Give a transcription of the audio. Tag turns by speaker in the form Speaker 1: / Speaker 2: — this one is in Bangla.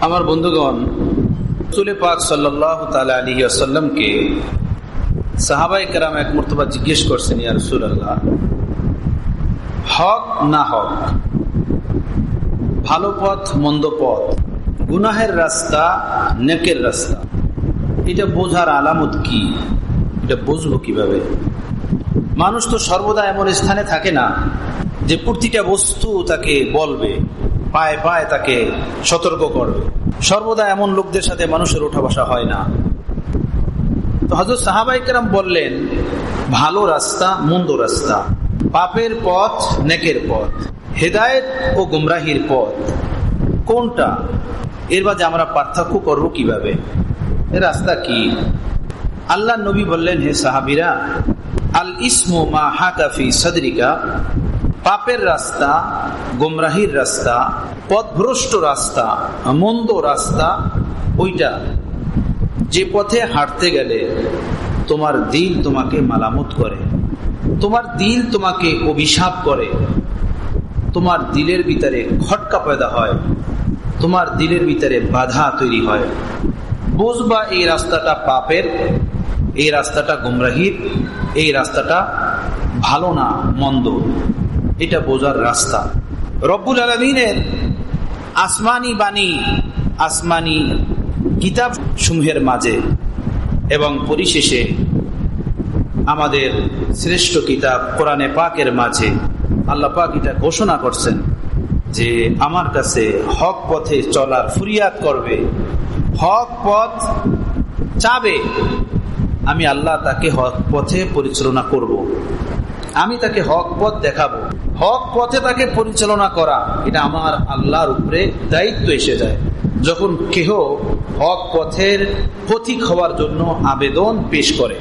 Speaker 1: আমার বন্ধুগণ, রসুলে পাক আলী সাহাবাই এক জিজ্ঞেস করছেন হক না হক? ভালো পথ, মন্দ পথ? গুনাহের রাস্তা, নেকের রাস্তা? এটা বোঝার আলামত কি? এটা বুঝব কীভাবে? মানুষ তো সর্বদা এমন স্থানে থাকে না যে প্রতিটা বস্তু তাকে বলবে। পায়ে পায়ে তাকে সতর্ক করবে। সর্বদা এমন লোকদের সাথে মানুষের ওঠা বসা হয় না। তো হজরত সাহাবাইকেরাম বললেন, ভালো রাস্তা, মন্দ রাস্তা। পাপের পথ, নেকের পথ। হেদায়েত ও গুমরাহির পথ। কোনটা? এর মাঝে আমরা পার্থক্য করব কীভাবে? রাস্তা কি? আল্লাহ নবী বললেন, হে সাহাবিরা আল ইসমু মা হাকাফি সদরিকা পাপের রাস্তা, গোমরাহির রাস্তা, পথভ্রষ্ট রাস্তা, মন্দ রাস্তা, ওইটা যে পথে হাঁটতে গেলে তোমার দিল তোমাকে মালামত করে, তোমার দিল তোমাকে অভিশাপ করে, তোমার দিলের ভিতরে খটকা পয়দা হয়, তোমার দিলের ভিতরে বাধা তৈরি হয়। বুঝবা এই রাস্তাটা পাপের, এই রাস্তাটা গুমরাহির, এই রাস্তাটা ভালো না মন্দ। এটা বোঝার রাস্তা। রব্বুল আলমিনের আসমানি বাণী, আসমানি কিতাব সমূহের মাঝে এবং পরিশেষে আমাদের শ্রেষ্ঠ কিতাব কোরআনে পাকের মাঝে আল্লাহ পাক এটা ঘোষণা করছেন যে আমার কাছে হক পথে চলার ফুরিয়াদ করবে। হক পথ চাবে। আমি আল্লাহ তাকে হক পথে পরিচালনা করব। আমি তাকে হক পথ দেখাবো। হক পথে তাকে পরিচালনা করা, এটা আমার আল্লাহর উপরে দায়িত্ব এসে যায়। যখন কেহ হক পথের পথিক হওয়ার জন্য আবেদন পেশ করে।